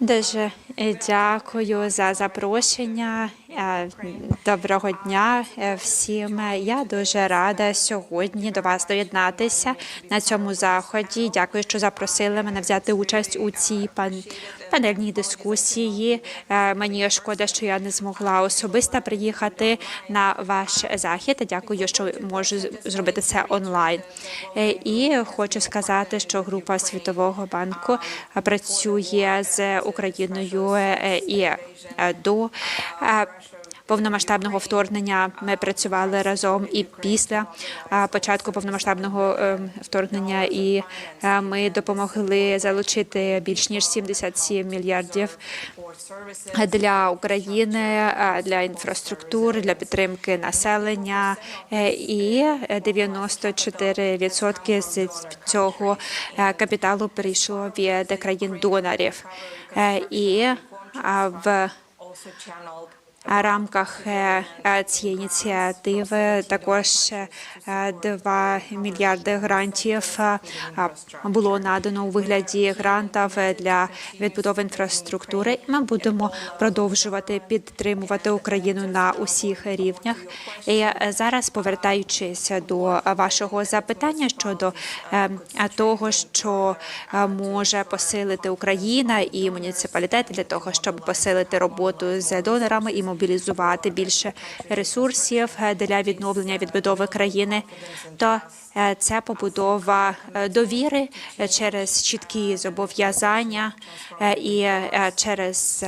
Дуже е, дякую за запрошення. Е, Доброго дня е, всім. Я дуже рада сьогодні до вас доєднатися на цьому заході. Дякую, що запросили мене взяти участь у цій пан- панельній дискусії. Е, Мені шкода, що я не змогла особисто приїхати на ваш захід. Дякую, що можу зробити це онлайн. Е, І хочу сказати, що група Світового банку працює з Україною е, і до. Повномасштабного вторгнення. Ми працювали разом і після початку повномасштабного е, вторгнення, і е, ми допомогли залучити більш ніж 77 мільярдів для України, для інфраструктури, для підтримки населення, е, і 94% з цього е, капіталу перейшло від країн донорів. І в рамках е, е, цієї ініціативи також е, 2 мільярди грантів е, було надано у вигляді грантів для відбудови інфраструктури. Ми будемо продовжувати підтримувати Україну на усіх рівнях. І е, зараз, повертаючись до вашого запитання щодо е, того, що е, може посилити Україна і муніципалітети для того, щоб посилити роботу з донорами і мобілізувати більше ресурсів е, для відновлення відбудови країни, е, це побудова е, довіри е, через чіткі зобов'язання е, і через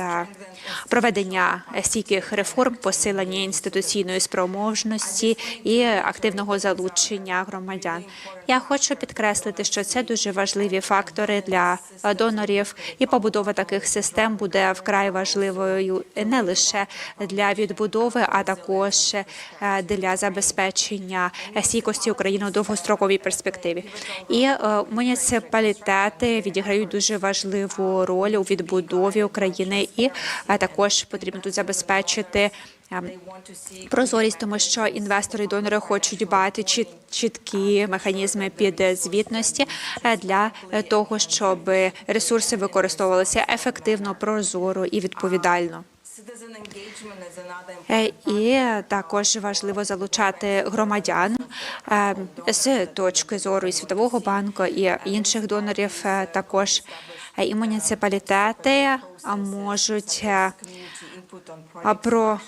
проведення стійких реформ, посилення інституційної спроможності і активного залучення громадян. Я хочу підкреслити, що це дуже важливі фактори для донорів, і побудова таких систем буде вкрай важливою не лише для відбудови, а також для забезпечення стійкості України у довгостроковій перспективі. І е, муніципалітети відіграють дуже важливу роль у відбудові України, і е, також потрібно тут забезпечити. ем, Прозорість, тому що інвестори і донори хочуть чіт- чіткі механізми підзвітності е, для того, щоб ресурси використовувалися ефективно, прозоро і відповідально. Е, І також важливо залучати громадян е, з точки зору і Світового банку і інших донорів. е, Також і муніципалітети можуть про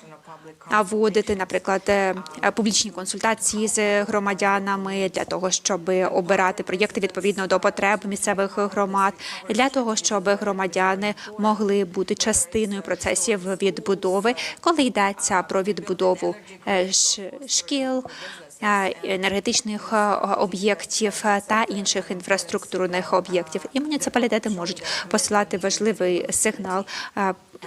вводити, наприклад, е, е, публічні консультації з громадянами для того, щоб обирати проєкти відповідно до потреб місцевих громад, для того, щоб громадяни могли бути частиною процесів відбудови, коли йдеться про відбудову е, шкіл. Енергетичних об'єктів та інших інфраструктурних об'єктів, і муніципалітети можуть посилати важливий сигнал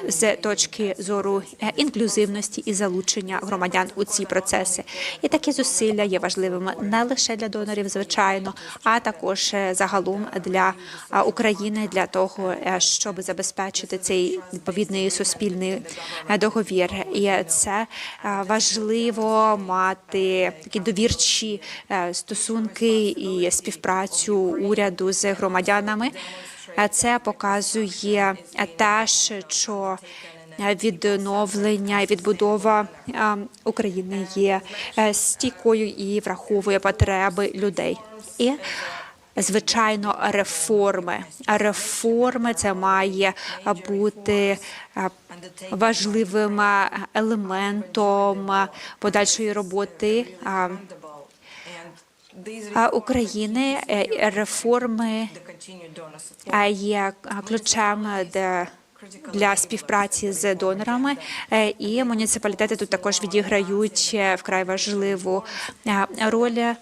з точки зору е, інклюзивності і залучення громадян у ці процеси. І такі зусилля є важливими не лише для донорів, звичайно, а також е, загалом для України для того, е, щоб забезпечити цей відповідний суспільний договір. І це важливо мати такі довірчі стосунки і співпрацю уряду з громадянами. Це показує е, теж, що відновлення і відбудова України є е, стійкою і враховує потреби людей. І Звичайно, реформи. Реформи це має бути е, важливим е, елементом подальшої роботи України. Реформи є ключем для співпраці з донорами, Е, і муніципалітети тут також відіграють е, вкрай важливу е, роль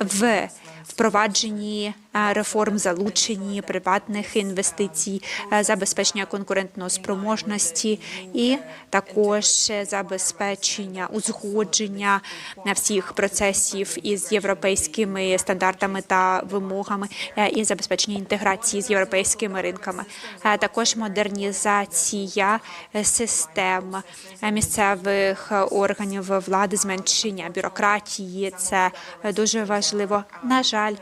в впровадженні реформ, залученні приватних інвестицій, е, забезпечення конкурентної спроможності і також забезпечення узгодження е, всіх процесів із європейськими стандартами та вимогами е, і забезпечення інтеграції з європейськими ринками. Е, Також модернізація е, систем е, місцевих органів влади, зменшення бюрократії. Це е, дуже важливо. На жаль,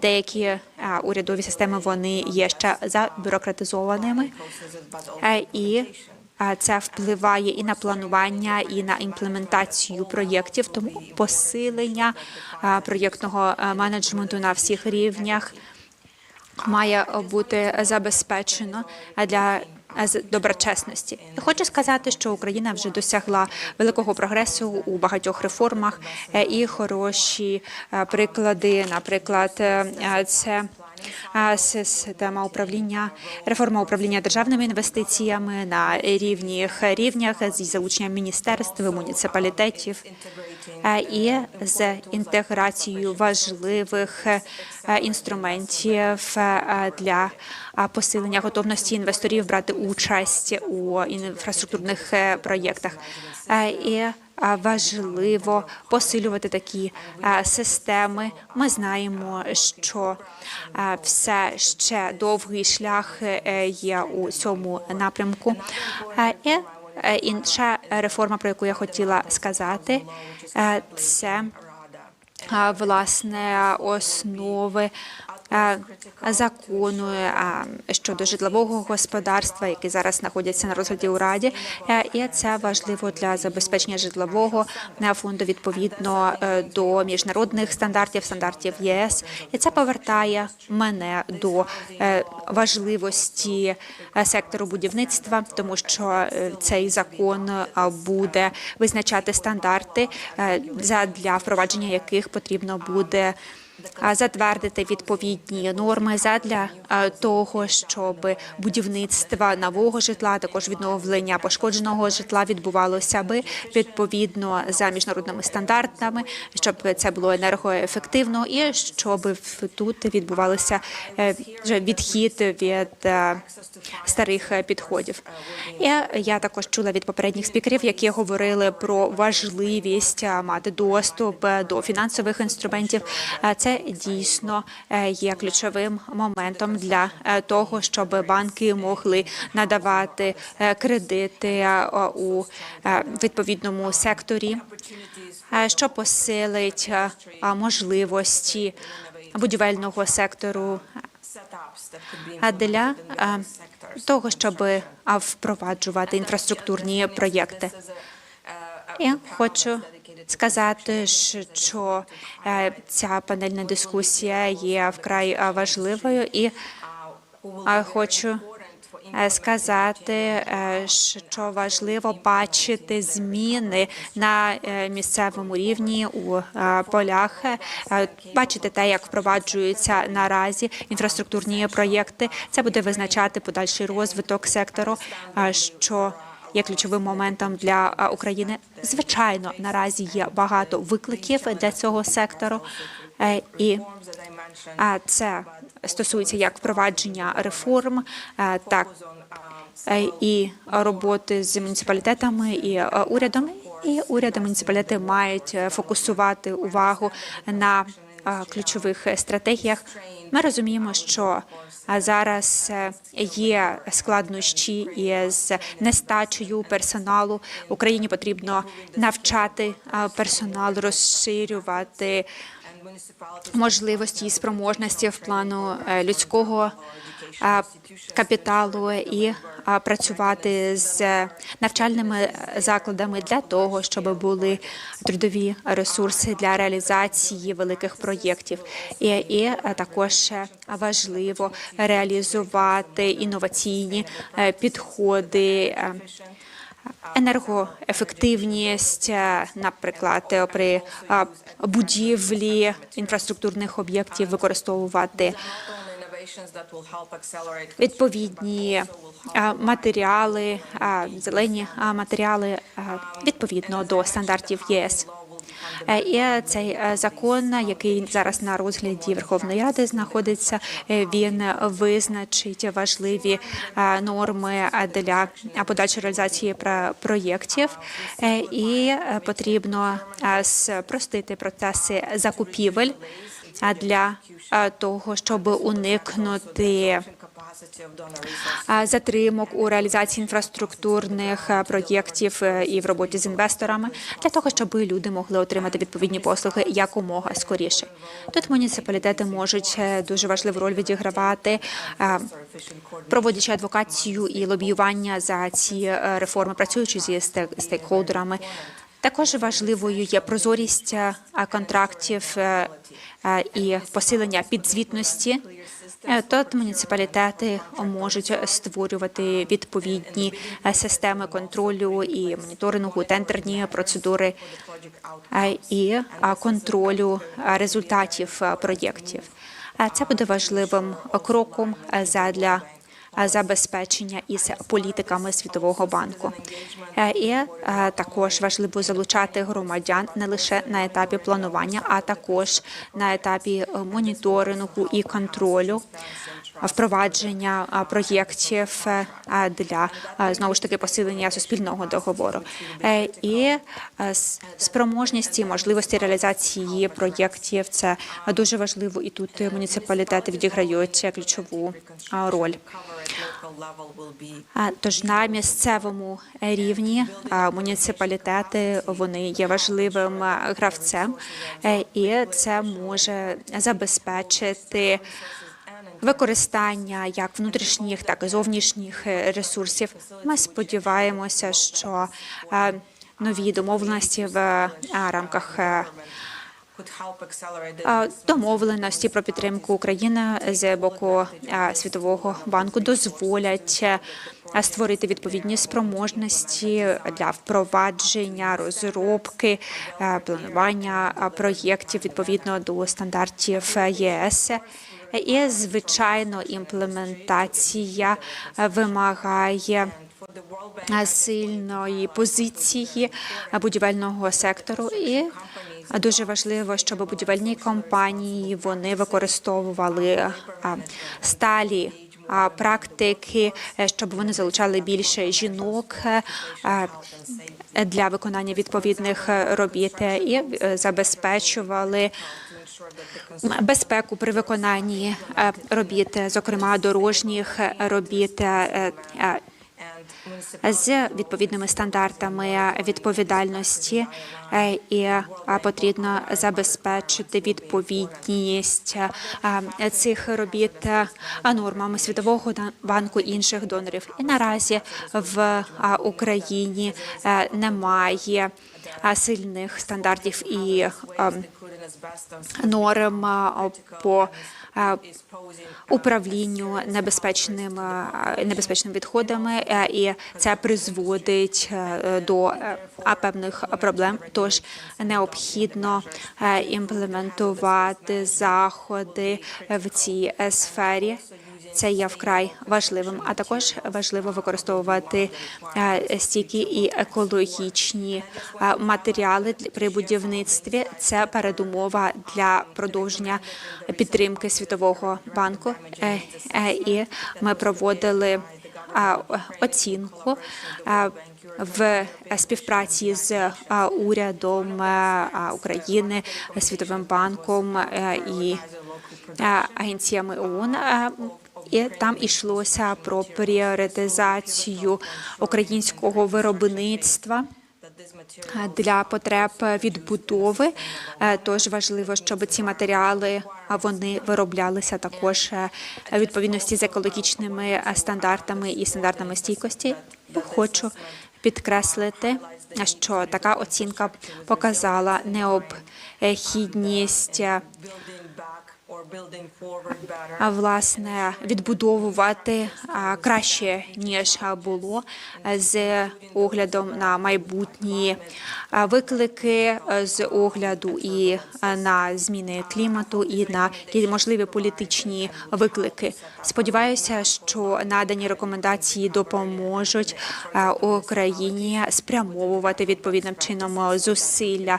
деякі е, е, урядові системи вони є ще забюрократизованими, Е, і це впливає і на планування, і на імплементацію проєктів. Тому посилення проєктного е, менеджменту на всіх рівнях має бути забезпечено для з доброчесності. Хочу сказати, що Україна вже досягла великого прогресу у багатьох реформах е, і хороші е, приклади, наприклад, е, це. Система управління, реформа управління державними інвестиціями на рівних рівнях зі залученням міністерств, муніципалітетів і з інтеграцією важливих е, інструментів е, для посилення готовності інвесторів брати участь у інфраструктурних е, проєктах. І важливо посилювати такі системи. Ми знаємо, що все ще довгий шлях є у цьому напрямку. І інша реформа, про яку я хотіла сказати, е, це а, власне основи закону щодо житлового господарства, які зараз знаходяться на розгляді у раді, Е, і це важливо для забезпечення житлового е, фонду відповідно е, до міжнародних стандартів, стандартів ЄС. І це повертає мене до е, важливості е, сектору будівництва, тому що е, цей закон е, буде визначати стандарти, е, задля впровадження яких потрібно буде затвердити відповідні норми задля того, щоб будівництво нового житла, також відновлення пошкодженого житла відбувалося би відповідно за міжнародними стандартами, щоб це було енергоефективно і щоб тут відбувалося е, відхід від е, старих е, підходів. І я також чула від попередніх спікерів, які говорили про важливість е, мати доступ е, до фінансових інструментів. Е, Це дійсно е, є ключовим моментом для е, того, щоб банки могли надавати е, кредити у відповідному секторі, що посилить можливості будівельного сектору для того, щоб впроваджувати інфраструктурні проєкти. Я хочу сказати, що е, ця панельна дискусія є вкрай важливою, і хочу е, сказати, е, що важливо бачити зміни на е, місцевому рівні у е, полях, е, бачити те, як впроваджуються наразі інфраструктурні проєкти. Це буде визначати подальший розвиток сектору, е, що є ключовим моментом для України. Звичайно, наразі є багато викликів для цього сектору, е, і це стосується як впровадження реформ, е, так е, і роботи з муніципалітетами і урядом. І уряд і муніципалітети мають фокусувати увагу на ключових стратегіях. Ми розуміємо, що е, зараз е, є складнощі із нестачею персоналу. Україні потрібно навчати е, персонал, розширювати можливості і спроможності в плану е, людського е, капіталу і е, працювати з навчальними закладами для того, щоб були трудові ресурси для реалізації великих проєктів. І, і також важливо реалізувати інноваційні підходи. Енергоефективність, е, наприклад, е, при е, будівлі інфраструктурних об'єктів використовувати відповідні матеріали, зелені матеріали відповідно до стандартів ЄС. Е, І цей е, закон, який зараз на розгляді Верховної Ради знаходиться, е, він визначить важливі е, норми е, для подальшої реалізації про- проєктів, Е, і е, потрібно е, спростити процеси закупівель для е, того, щоб уникнути Затримок у реалізації інфраструктурних е, проєктів е, і в роботі з інвесторами для того, щоб люди могли отримати відповідні послуги якомога скоріше. Тут муніципалітети можуть е, дуже важливу роль відігравати, проводячи адвокацію і лобіювання за ці реформи, працюючи зі стейкхолдерами. Також важливою є прозорість контрактів і посилення підзвітності. Е, Тут муніципалітети можуть створювати відповідні е, системи контролю і моніторингу, тендерні процедури е, і контролю результатів проєктів. Це буде важливим кроком задля забезпечення із політиками Світового банку. Е, І е, також важливо залучати громадян не лише на етапі планування, а також на етапі е, моніторингу і контролю е, впровадження проєктів е, для знову ж таки посилення суспільного договору Е, і е, спроможність і можливості реалізації проєктів це дуже важливо, і тут муніципалітети відіграють ключову роль. Тож на місцевому рівні муніципалітети вони є важливим гравцем, і це може забезпечити використання як внутрішніх, так і зовнішніх е, ресурсів. Ми сподіваємося, що е, нові домовленості в е, рамках домовленості про підтримку України з боку Світового банку дозволять створити відповідні спроможності для впровадження, розробки, планування проєктів відповідно до стандартів ЄС. І звичайно, імплементація вимагає сильної позиції будівельного сектору. І дуже важливо, щоб будівельні компанії вони використовували сталі практики, щоб вони залучали більше жінок для виконання відповідних робіт і е, забезпечували безпеку при виконанні е, робіт, зокрема дорожніх робіт. е, е, з відповідними стандартами відповідальності, і потрібно забезпечити відповідність цих робіт нормам Світового банку інших донорів. І наразі в Україні немає сильних стандартів і норм по управлінню небезпечними небезпечними відходами, е, і це призводить е, до певних проблем. Тож необхідно е, імплементувати заходи в цій сфері. Це є вкрай важливим, а також важливо використовувати е, стійкі і екологічні е, матеріали при будівництві. Це передумова для продовження підтримки Світового банку. Е, І ми проводили оцінку в співпраці з урядом України, Світовим банком і агенціями ООН. Е, І там йшлося про пріоритизацію українського виробництва material для потреб відбудови. Е, Тож важливо, щоб ці матеріали вони вироблялися також е, у відповідності з екологічними е, стандартами і стандартами стійкості. Хочу підкреслити, що така оцінка показала необхідність власне відбудовувати краще ніж було з оглядом на майбутні виклики, з огляду і на зміни клімату, і на можливі політичні виклики. Сподіваюся, що надані рекомендації допоможуть Україні спрямовувати відповідним чином зусилля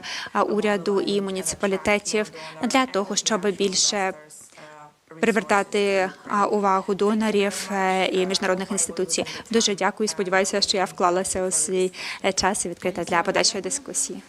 уряду і муніципалітетів для того, щоб більше привертати увагу донорів е, і міжнародних інституцій. Дуже дякую. Сподіваюся, що я вклалася у свій е, час і відкрита для подальшої дискусії.